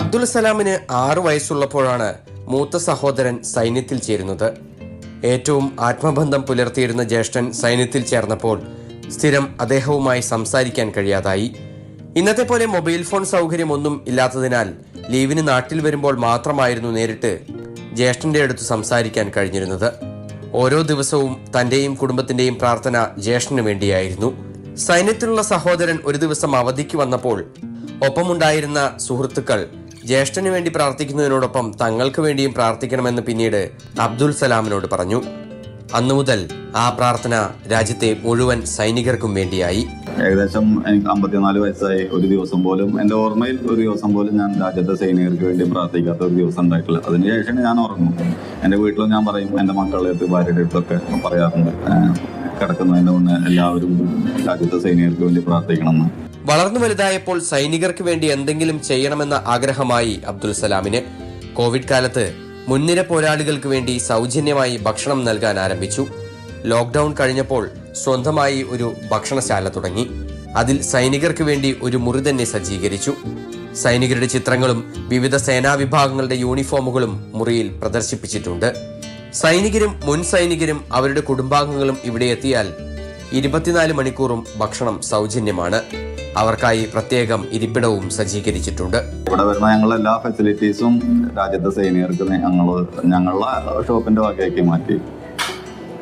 അബ്ദുൽ സലാമിന് ആറു വയസ്സുള്ളപ്പോഴാണ് മൂത്ത സഹോദരൻ സൈന്യത്തിൽ ചേരുന്നത്. ഏറ്റവും ആത്മബന്ധം പുലർത്തിയിരുന്ന ജ്യേഷ്ഠൻ സൈന്യത്തിൽ ചേർന്നപ്പോൾ സ്ഥിരം അദ്ദേഹവുമായി സംസാരിക്കാൻ കഴിയാതായി. ഇന്നത്തെ പോലെ മൊബൈൽ ഫോൺ സൗകര്യമൊന്നും ഇല്ലാത്തതിനാൽ ലീവിന് നാട്ടിൽ വരുമ്പോൾ മാത്രമായിരുന്നു നേരിട്ട് ജ്യേഷ്ഠന്റെ അടുത്ത് സംസാരിക്കാൻ കഴിഞ്ഞിരുന്നത്. ഓരോ ദിവസവും തന്റെയും കുടുംബത്തിന്റെയും പ്രാർത്ഥന ജ്യേഷ്ഠന് വേണ്ടിയായിരുന്നു. സൈന്യത്തിലുള്ള സഹോദരൻ ഒരു ദിവസം അവധിക്ക് വന്നപ്പോൾ ഒപ്പമുണ്ടായിരുന്ന സുഹൃത്തുക്കൾ ജ്യേഷ്ഠന് വേണ്ടി പ്രാർത്ഥിക്കുന്നതിനോടൊപ്പം തങ്ങൾക്ക് വേണ്ടിയും പ്രാർത്ഥിക്കണമെന്ന് പിന്നീട് അബ്ദുൽ സലാമിനോട് പറഞ്ഞു. അന്നു മുതൽ ആ പ്രാർത്ഥന രാജ്യത്തെ മുഴുവൻ സൈനികർക്കും വേണ്ടിയായി. ഏകദേശം എനിക്ക് അമ്പത്തിനാല് വയസ്സായി ഒരു ദിവസം പോലും എന്റെ ഓർമ്മയിൽ ഒരു ദിവസം പോലും ഞാൻ രാജ്യത്തെ സൈനികർക്ക് വേണ്ടി പ്രാർത്ഥിക്കാത്ത ഒരു ദിവസം ഉണ്ടായിട്ടില്ല. അതിനുശേഷം ഞാൻ ഉറങ്ങും. എന്റെ വീട്ടിലും ഞാൻ പറയും എന്റെ മക്കളുടെ അടുത്ത് ഭാര്യയുടെ അടുത്തൊക്കെ പറയാറുണ്ട് കിടക്കുന്നതിന്റെ കിടക്കുന്നതിന് മുന്നേ എല്ലാവരും രാജ്യത്തെ സൈനികർക്ക് വേണ്ടി പ്രാർത്ഥിക്കണം എന്ന് വളർന്നു വലുതായപ്പോൾ സൈനികർക്ക് വേണ്ടി എന്തെങ്കിലും ചെയ്യണമെന്ന ആഗ്രഹമായി അബ്ദുൽ സലാമിന്. കോവിഡ് കാലത്ത് മുൻനിര പോരാളികൾക്ക് വേണ്ടി സൗജന്യമായി ഭക്ഷണം നൽകാൻ ആരംഭിച്ചു. ലോക്ക്ഡൌൺ കഴിഞ്ഞപ്പോൾ സ്വന്തമായി ഒരു ഭക്ഷണശാല തുടങ്ങി. അതിൽ സൈനികർക്ക് വേണ്ടി ഒരു മുറി തന്നെ സജ്ജീകരിച്ചു. സൈനികരുടെ ചിത്രങ്ങളും വിവിധ സേനാ വിഭാഗങ്ങളുടെ യൂണിഫോമുകളും മുറിയിൽ പ്രദർശിപ്പിച്ചിട്ടുണ്ട്. സൈനികരും മുൻ സൈനികരും അവരുടെ കുടുംബാംഗങ്ങളും ഇവിടെ എത്തിയാൽ ഇരുപത്തിനാല് മണിക്കൂറും ഭക്ഷണം സൗജന്യമാണ്. അവർക്കായി പ്രത്യേകം ഇരിപ്പിടവും സജ്ജീകരിച്ചിട്ടുണ്ട്. ഇവിടെ വരുന്ന ഞങ്ങൾ എല്ലാ ഫെസിലിറ്റീസും രാജ്യത്തെ സൈനികർക്ക് ഞങ്ങൾ ഞങ്ങളുടെ ഷോപ്പിന്റെ വകയാക്കി മാറ്റി.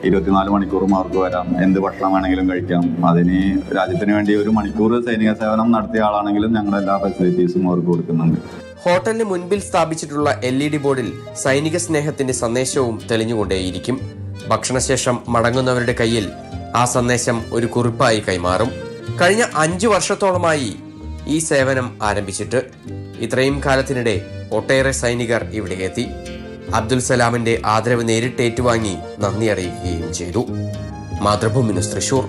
ഇരുപത്തിനാല് മണിക്കൂറും അവർക്ക് വരാം. എന്ത് ഭക്ഷണം വേണമെങ്കിലും കഴിക്കാം. അതിന് രാജ്യത്തിന് വേണ്ടി ഒരു മണിക്കൂർ സൈനിക സേവനം നടത്തിയ ആളാണെങ്കിലും ഞങ്ങൾ എല്ലാ ഫെസിലിറ്റീസും അവർക്ക് കൊടുക്കുന്നുണ്ട്. ഹോട്ടലിന് മുൻപിൽ സ്ഥാപിച്ചിട്ടുള്ള എൽ ഇ ഡി ബോർഡിൽ സൈനിക സ്നേഹത്തിന്റെ സന്ദേശവും തെളിഞ്ഞുകൊണ്ടേയിരിക്കും. ഭക്ഷണശേഷം മടങ്ങുന്നവരുടെ കയ്യിൽ ആ സന്ദേശം ഒരു കുറിപ്പായി കൈമാറും. കഴിഞ്ഞ അഞ്ചു വർഷത്തോളമായി ഈ സേവനം ആരംഭിച്ചിട്ട് ഇത്രയും കാലത്തിനിടെ ഒട്ടേറെ സൈനികർ ഇവിടെ എത്തി. അബ്ദുൽ സലാമിന്റെ ആദരവ് നേരിട്ട് ഏറ്റുവാങ്ങി നന്ദി അറിയിക്കുകയും ചെയ്തു. മാതൃഭൂമി തൃശൂർ.